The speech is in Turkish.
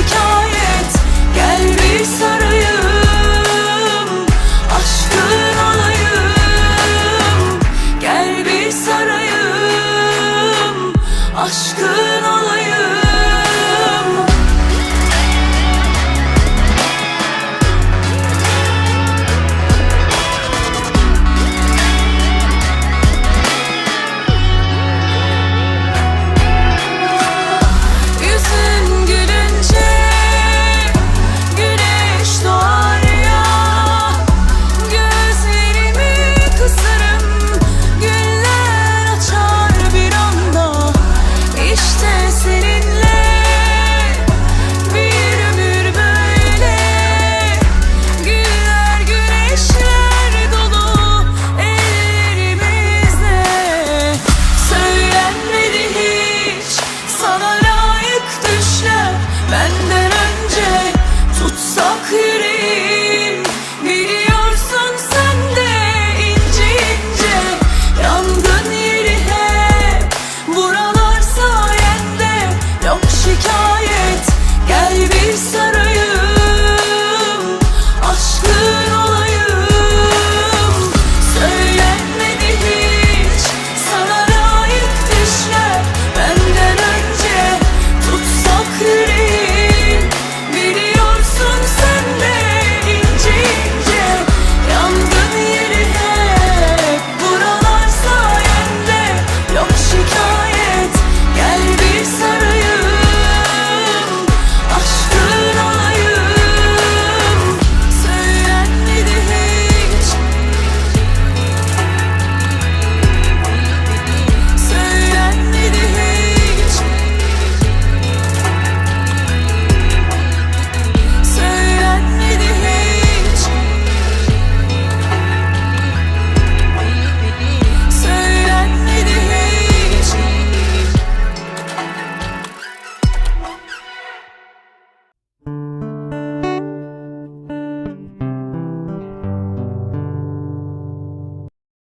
şikayet Gel bir sen Benden önce tutsak yüreği